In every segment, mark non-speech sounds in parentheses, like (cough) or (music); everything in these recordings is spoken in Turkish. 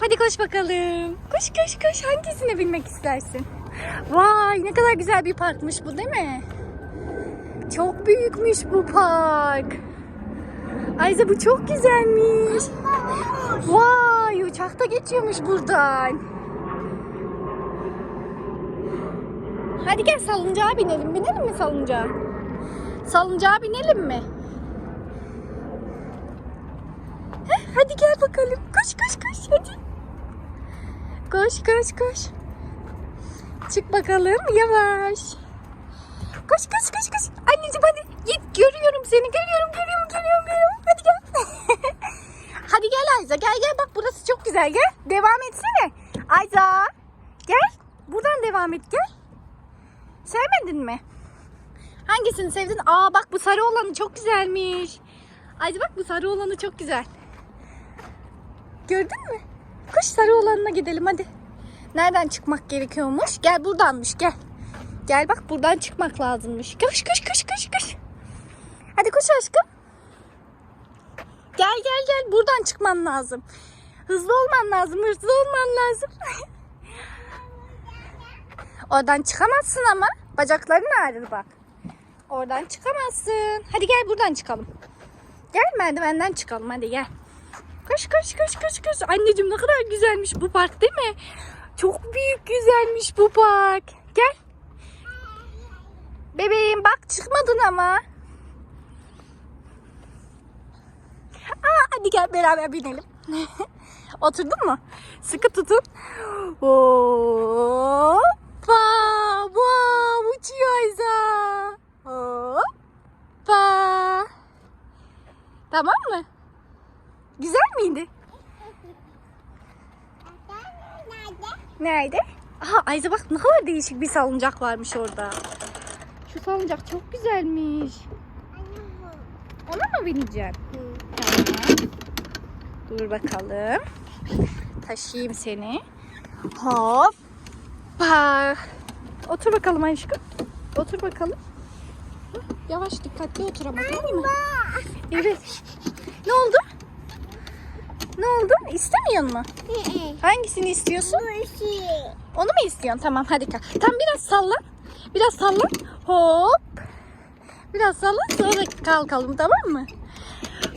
Hadi koş bakalım. Koş koş koş. Hangisine binmek istersin? Vay ne kadar güzel bir parkmış bu değil mi? Çok büyükmüş bu park. Ayza bu çok güzelmiş. Vay uçakta geçiyormuş buradan. Hadi gel salıncağa binelim. Binelim mi salıncağa? Salıncağa binelim mi? Heh, hadi gel bakalım. Koş koş koş. Çık bakalım yavaş. Koş koş koş koş. Anneciğim hadi git görüyorum seni görüyorum görüyorum görüyorum görüyorum. Hadi gel. (laughs) hadi gel Ayza gel gel bak burası çok güzel gel. Devam etsene. Ayza gel. Buradan devam et gel. Sevmedin mi? Hangisini sevdin? Aa bak bu sarı olanı çok güzelmiş. Ayza bak bu sarı olanı çok güzel. Gördün mü? Koş sarı olanına gidelim hadi. Nereden çıkmak gerekiyormuş? Gel buradanmış gel. Gel bak buradan çıkmak lazımmış. Koş koş koş koş koş. Hadi koş aşkım. Gel gel gel buradan çıkman lazım. Hızlı olman lazım hızlı olman lazım. (laughs) Oradan çıkamazsın ama. Bacakların ağrır bak. Oradan çıkamazsın. Hadi gel buradan çıkalım. Gel merdivenden çıkalım hadi gel. Koş koş koş koş koş. Anneciğim ne kadar güzelmiş bu park değil mi? Çok büyük güzelmiş bu park. Gel. Bebeğim bak çıkmadın ama. Aa, hadi gel beraber binelim. (laughs) Oturdun mu? Sıkı tutun. Hoppa. Wow, uçuyor Ayza. Hoppa. Tamam mı? Güzel miydi? Nerede? Aha Ayza bak ne kadar değişik bir salıncak varmış orada. Şu salıncak çok güzelmiş. Ona mı bineceğim? Tamam. Dur bakalım. Taşıyayım seni. Hoppa. Otur bakalım aşkım. Otur bakalım. Yavaş dikkatli otur ama tamam mı? Evet. Ne oldu? İstemiyor mu? Hangisini istiyorsun? Onu mu istiyorsun? Tamam hadi kalk. Tam biraz sallan. Biraz sallan. Hop. Biraz sallan sonra kalkalım tamam mı?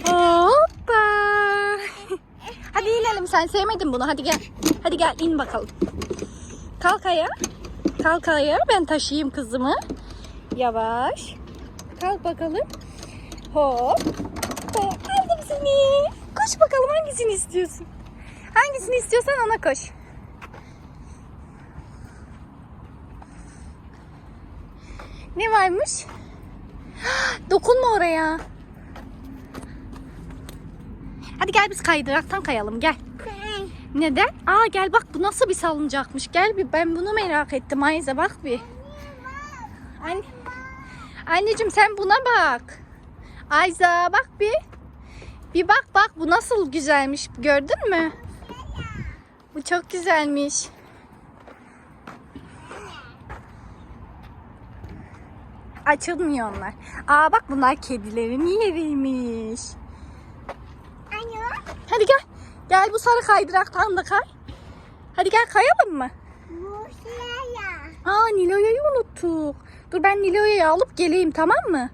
Hoppa. (laughs) Hadi inelim sen sevmedin bunu. Hadi gel. Hadi gel in bakalım. Kalk ayağa. Kalk ayağa. Ben taşıyayım kızımı. Yavaş. Kalk bakalım. Hop. Bakalım hangisini istiyorsun? Hangisini istiyorsan ona koş. Ne varmış? (gasps) Dokunma oraya. Hadi gel biz kaydıraktan kayalım gel. Neden? Aa gel bak bu nasıl bir salıncakmış. Gel bir ben bunu merak ettim Ayza bak bir. Anne. Anneciğim sen buna bak. Ayza bak bir. Bir bak bu nasıl güzelmiş gördün mü? Bu çok güzelmiş. Açılmıyor onlar. Aa bak bunlar kedilerin yeriymiş. Hadi gel. Gel bu sarı kaydıraktan da kay. Hadi gel kayalım mı? Aa Nilo'yu unuttuk. Dur ben Nilo'yu alıp geleyim tamam mı?